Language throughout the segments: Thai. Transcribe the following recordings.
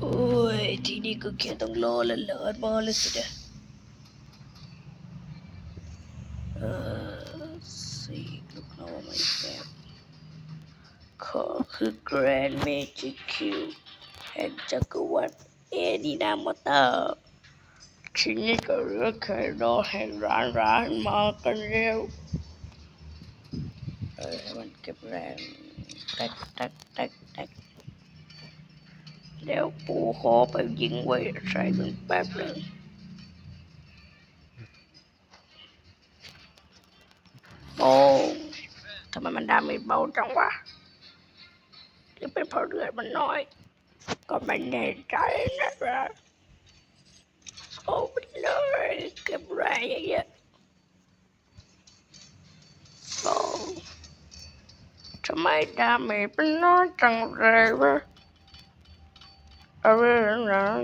โอ้ย ทีนี้ก็แค่ต้องรอละเลิศมาแล้วสินะเออสี่ลูกน้องมาอีกแบบขอคือ Grand Magic Q แห่งจักรวรรดิเอดีนามอเตอร์ทีนี้ก็เหลือแค่รอให้ร้านร้านมากันเร็วเออมันเก็บแรงแตกแตกแตก แตกเดี๋ยวปูขอไปยิงไว้ใส่มันแป๊บหนึงโอ้ทำไมมันดาไม่เบาจังวะหรือเป็นเพราะเลือดมันน้อย ก็ไม่แน่ใจนะครับ โอ้ไปเลยเก็บแรงเยอะๆโอ้ทำไมดาเมจเป็นน้อยจังเลยวะ เอาเรื่องร้าน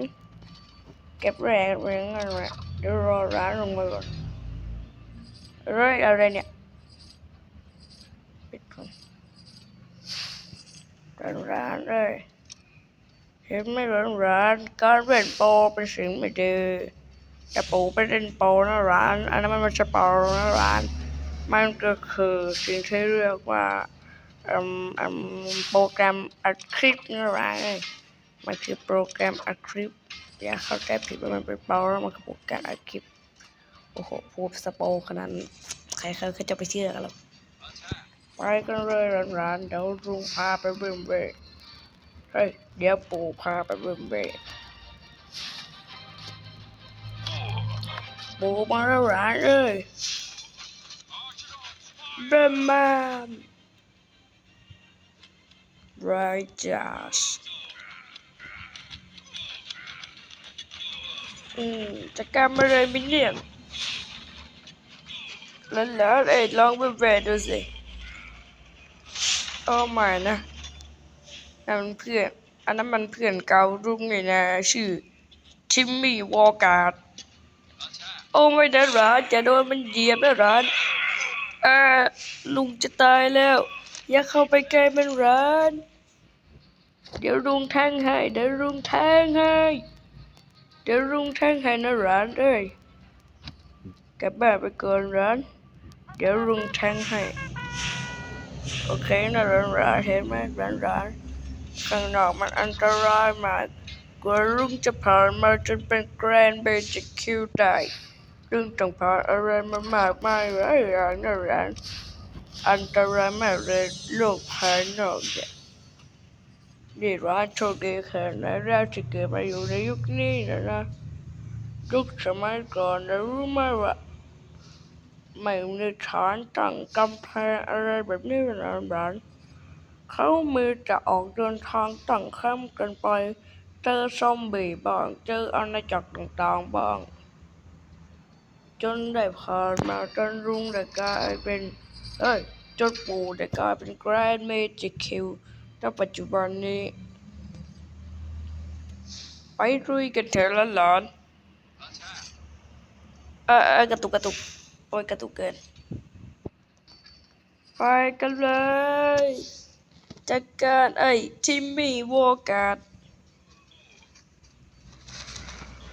เก็บแรงเรื่องอะไรเดี๋ยวรอร้านลงมาก่อนเรื่องอะไรเนี่ยปิดก่อนร้านร้านเลยเห็นไหมร้านร้านการเป็นโปรเป็นสิ่งไม่ดีแต่ปูไปเล่นโปรนะร้าน อันนั้นมันไม่ใช่โปนะร้าน มันก็คือสิ่งที่เรียกว่าอืมอืมโปรแกรมอัดคลิปนี่แหละ มันคือโปรแกรมอัดคลิป อย่าเข้าใจผิดว่ามันเป็นเปาแล้วมันคือโปรแกรมอัดคลิป โอ้โหพูดสโปขนาดใครเขาจะไปเชื่อกันหรอกไปกันเลยร้านๆเดี๋ยวลุงพาไปเบิ่มเบะเฮ้ยเดี๋ยวปู่พาไปเบิ่มเบะปู่มาแล้วร้านเลยเบิ่มมา Righteous อืมจะกล้ามาเลยมิเนี่ยแล้วแล้วเอ้ลองไปแวดูสิโอ้ไม่นะนั่นมันเพื่อนอันนั้นมันเพื่อนเก่ารุ่งเลยนะ ชื่อทิมมี่วอร์การ์ดโอ้ไม่ได้ร้านจะโดนมันเหยียบแล้วร้านเออลุงจะตายแล้ว อย่าเข้าไปใกล้มันร้าน เดี๋ยวลุงแทงให้ เดี๋ยวลุงแทงให้ เดี๋ยวลุงแทงให้นะร้านเอ้ยกลับบ้านไปก่อนร้าน เดี๋ยวลุงแทงให้ โอเคนะร้านร้านเห็นไหมร้านร้านข้างนอกมันอันตรายมากกลัวลุงจะผ่านมาจนเป็นแกรนเบจิคิวได้ลุงต้องผ่านอะไรมามากมายหลายอย่างนะร้านอันตรายมากเลยโลกภายนอกเนี่ย นี่ร้านโชคดีแค่ไหนเราจะเกิดมาอยู่ในยุคนี้นะนะยุคสมัยก่อนนะรู้ไหมว่าไม่มีฐานตั้งกำแพงอะไรแบบนี้นะร้านเขามีจะออกเดินทางตั้งแคมป์กันไป เจอซอมบี้บ้างเจออาณาจักรต่างๆบ้าง จนได้ผ่านมาจนรุ่งได้กลายเป็นเอ้ยจนปู่ได้กลายเป็นแกรนด์เมจิกคิว ณปัจจุบันนี้ ไปรุยกันเถอะละหลานเออเออกระตุกกระตุกโอ้ยกระตุกเกิน ไปกันเลยจัดการไอ้ทิมมี่วอร์การ์ด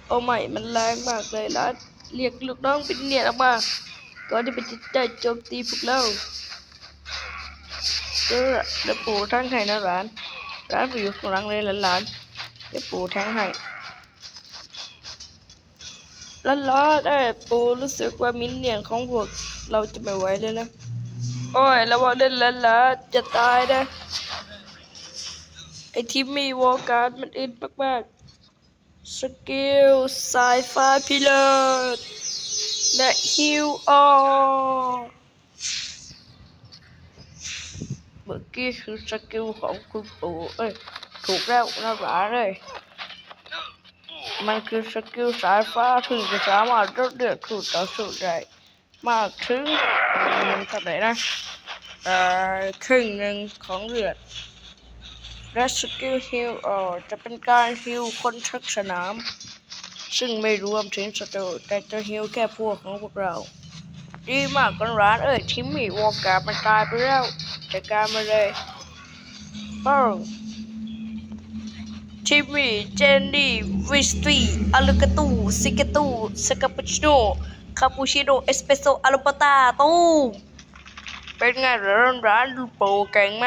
โอ้ไม่มันแรงมากเลยล่ะเรียกลูกน้องเป็นเนียนออกมาก่อนที่มันจะได้โจมตีพวกเรา เจอเดี๋ยวปู่ทั้งให้นะร้านร้านอยู่ข้างหลังเลยหลานๆเดี๋ยวปู่ทั้งให้แล้วล้อได้ปู่รู้สึกว่ามินเนี่ยนของพวกเราจะไม่ไหวเลยนะโอ้ยระวังเล่นแล้วล่ะจะตายนะไอทีมมีวอลการ์ดมันอึดมากๆ สกิลสายฟ้าพิเลตและฮิวออ เมื่อกี้คือสกิลของคุณปู่เอ้ยถูกแล้วนะหลานเลยมันคือสกิลสายฟ้าถึงจะสามารถลดเลือดคู่ต่อสู้ได้มากถึงเท่าไหร่นะเอ่อครึ่งหนึ่งของเลือดและสกิลฮิลเอ่อจะเป็นการฮิลคนทักสนาม ซึ่งไม่รวมถึงศัตรูแต่จะฮิลแค่พวกของพวกเรา ดีมากกันร้านเอ้ยทิมมี่วอลการ์มันตายไปแล้ว จัดการมาเลยป้องทิมมี่เจนนี่วิสตี้อาลูกาตูซิกาตูสคาปูชิโน่คาปูชิโน่เอสเปรสโซอาลูปาตาตูเป็นไงร้านร้านดูโปรแกงไหม